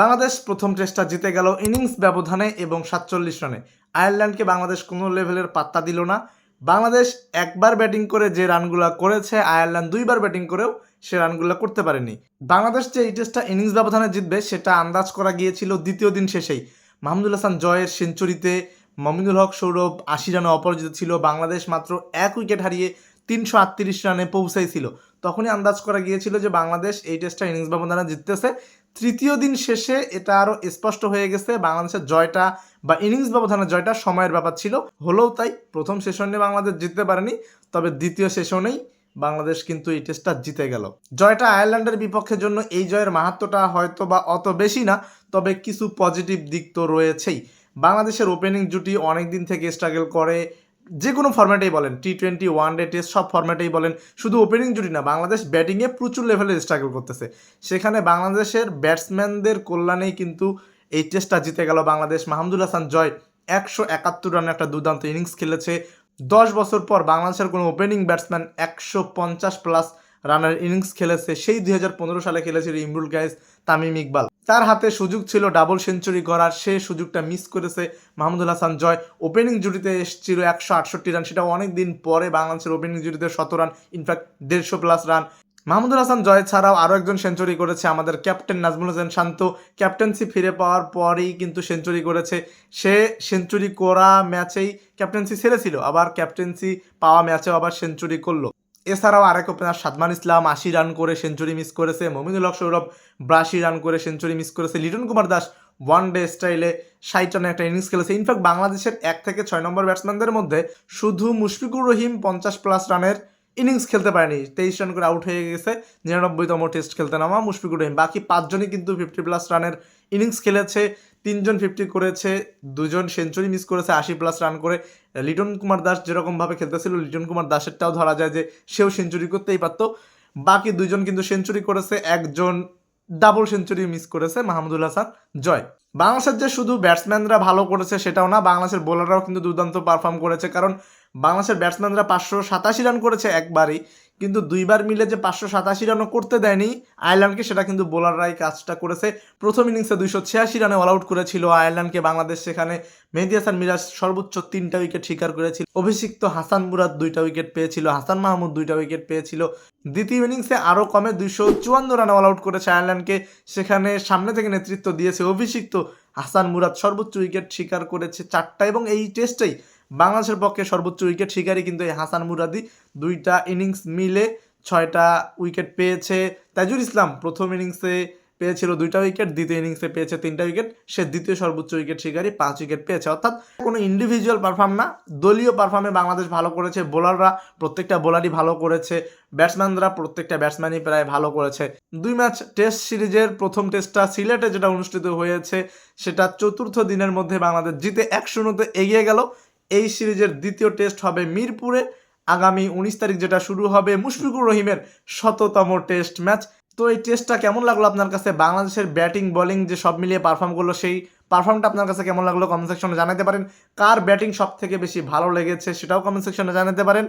বাংলাদেশ প্রথম টেস্টটা জিতে গেল ইনিংস ব্যবধানে এবং সাতচল্লিশ রানে। আয়ারল্যান্ডকে বাংলাদেশ কোনো লেভেলের পাত্তা দিল না। বাংলাদেশ একবার ব্যাটিং করে যে রানগুলো করেছে, আয়ারল্যান্ড দুইবার ব্যাটিং করেও সে রানগুলো করতে পারেনি। বাংলাদেশ যে এই টেস্টটা ইনিংস ব্যবধানে জিতবে, সেটা আন্দাজ করা গিয়েছিল দ্বিতীয় দিন শেষেই। মাহমুদুল হাসান জয়ের সেঞ্চুরিতে মমিনুল হক সৌরভ আশি রানে অপরাজিত ছিল। বাংলাদেশ মাত্র এক উইকেট হারিয়ে তিনশো আটত্রিশ রানে পৌঁছাইছিল। তখনই আন্দাজ করা গিয়েছিল যে বাংলাদেশ এই টেস্টটা ইনিংস ব্যবধানে জিততেছে। তৃতীয় দিন শেষে এটা আরও স্পষ্ট হয়ে গেছে, বাংলাদেশের জয়টা বা ইনিংস ব্যবধানের জয়টা সময়ের ব্যাপার ছিল। হলেও তাই প্রথম সেশনে বাংলাদেশ জিততে পারেনি, তবে দ্বিতীয় সেশনেই বাংলাদেশ কিন্তু এই টেস্টটা জিতে গেল। জয়টা আয়ারল্যান্ডের বিপক্ষের জন্য এই জয়ের মাহাত্মটা হয়তো বা অত বেশি না, তবে কিছু পজিটিভ দিক তো রয়েছেই। বাংলাদেশের ওপেনিং জুটি অনেক দিন থেকে স্ট্রাগল করে যে কোনো ফর্ম্যাটেই বলেন T twenty one day test সব ফর্ম্যাটেই বলেন, শুধু ওপেনিং জুটি না, বাংলাদেশ ব্যাটিংয়ে প্রচুর লেভেলে স্ট্রাগল করতেছে। সেখানে বাংলাদেশের ব্যাটসম্যানদের কল্যাণেই কিন্তু এই টেস্টটা জিতে গেল বাংলাদেশ। মাহমুদুল হাসান জয় একশো একাত্তর রানের একটা দুর্দান্ত ইনিংস খেলেছে। দশ বছর পর বাংলাদেশের কোনো ওপেনিং ব্যাটসম্যান একশো পঞ্চাশ প্লাস রানের ইনিংস খেলেছে। সেই দুই হাজার পনেরো সালে খেলেছিল ইমরুল গাইজ তামিম ইকবাল। তার হাতে সুযোগ ছিল ডাবল সেঞ্চুরি করার সে সুযোগটা মিস করেছে মাহমুদুল হাসান জয়। ওপেনিং জুটিতে এসেছিল একশো আটষট্টি রান সেটা অনেক দিন পরে বাংলাদেশের ওপেনিং জুটিতে শত রান ইনফ্যাক্ট দেড়শো প্লাস রান মাহমুদুল হাসান জয় ছাড়াও আরও একজন সেঞ্চুরি করেছে আমাদের ক্যাপ্টেন নাজমুল হোসেন শান্ত। ক্যাপ্টেন্সি ফিরে পাওয়ার পরেই কিন্তু সেঞ্চুরি করেছে। সে সেঞ্চুরি করা ম্যাচেই ক্যাপ্টেন্সি ছেড়েছিল, আবার ক্যাপ্টেন্সি পাওয়া ম্যাচেও আবার সেঞ্চুরি করল। এছাড়াও আরেক ওপেনার সাদমান ইসলাম, আশি রান করে সেঞ্চুরি মিস করেছে, মমিনুল হক সৌরভ বাশি রান করে সেঞ্চুরি মিস করেছে, লিটন কুমার দাস ওয়ান ডে স্টাইলে ষাট রানে একটা ইনিংস খেলেছে। ইনফ্যাক্ট বাংলাদেশের এক থেকে ছয় নম্বর ব্যাটসম্যানদের মধ্যে শুধু মুশফিকুর রহিম পঞ্চাশ প্লাস রানের ইনিংস খেলতে পারেনি। তেইশ রান করে আউট হয়ে গেছে, নিরানব্বইতম টেস্ট খেলতে নামা মুশফিকুর রহিম। বাকি পাঁচজনই কিন্তু ফিফটি প্লাস রানের ইনিংস খেলেছে। তিনজন ফিফটি করেছে, দুজন সেঞ্চুরি মিস করেছে, আশি প্লাস রান করে। লিটন কুমার দাস যেরকমভাবে খেলতেছিল, লিটন কুমার দাসেরটাও ধরা যায় যে সেও সেঞ্চুরি করতেই পারতো। বাকি দুজন কিন্তু সেঞ্চুরি করেছে, একজন ডাবল সেঞ্চুরি মিস করেছে, মাহমুদুল হাসান জয়। বাংলাদেশের যে শুধু ব্যাটসম্যানরা ভালো করেছে সেটাও না, বাংলাদেশের বোলাররাও কিন্তু দুর্দান্ত পারফর্ম করেছে, কারণ বাংলাদেশের ব্যাটসম্যানরা পাঁচশো সাতাশি রান করেছে একবারই। কিন্তু দুইবার মিলে যে পাঁচশো সাতাশি রানও করতে দেয়নি, আয়ারল্যান্ডকে সেটা কিন্তু বোলাররাই কাজটা করেছে। প্রথম ইনিংসে দুইশো ছিয়াশি রানে অল আউট করেছিল আয়ারল্যান্ডকে। বাংলাদেশ সেখানে মেহেদি হাসান মিরাজ সর্বোচ্চ তিনটা উইকেট শিকার করেছিল। অভিষিক্ত হাসান মুরাদ দুইটা উইকেট পেয়েছিল, হাসান মাহমুদ দুইটা উইকেট পেয়েছিল। দ্বিতীয় ইনিংসে আরও কমে দুইশো চুয়ান্ন রানে অল আউট করেছে আয়ারল্যান্ডকে। সেখানে সামনে থেকে নেতৃত্ব দিয়েছে অভিষিক্ত হাসান মুরাদ, সর্বোচ্চ উইকেট শিকার করেছে চারটা এবং এই টেস্টেই বাংলাদেশের পক্ষে সর্বোচ্চ উইকেট শিকারই কিন্তু এই হাসান মুরাদি। দুইটা ইনিংস মিলে ছয়টা উইকেট পেয়েছে। তাজুল ইসলাম প্রথম ইনিংসে পেয়েছিল দুইটা উইকেট, দ্বিতীয় ইনিংসে পেয়েছে তিনটা উইকেট। সে দ্বিতীয় সর্বোচ্চ উইকেট শিকারী, পাঁচ উইকেট পেয়েছে। অর্থাৎ কোনো ইন্ডিভিজুয়াল পারফর্ম না, দলীয় পারফর্মে বাংলাদেশ ভালো করেছে বোলাররা প্রত্যেকটা বোলারই ভালো করেছে ব্যাটসম্যানরা প্রত্যেকটা ব্যাটসম্যানই প্রায় ভালো করেছে। দুই ম্যাচ টেস্ট সিরিজের প্রথম টেস্টটা সিলেটে যেটা অনুষ্ঠিত হয়েছে, সেটা চতুর্থ দিনের মধ্যে বাংলাদেশ জিতে এক শূন্যতে এগিয়ে গেল। এই সিরিজের দ্বিতীয় টেস্ট হবে মিরপুরে। আগামী উনিশ তারিখ যেটা শুরু হবে মুশফিকুর রহিমের শততম টেস্ট ম্যাচ। তো এই টেস্টটা কেমন লাগল আপনার কাছে? বাংলাদেশের ব্যাটিং, বোলিং যে সব মিলিয়ে পারফর্ম করল, সেই পারফর্মটা আপনার কাছে কেমন লাগল? কমেন্ট সেকশনে জানাতে পারেন। কার ব্যাটিং সব থেকে বেশি ভালো লেগেছে সেটাও কমেন্ট সেকশনে জানাতে পারেন।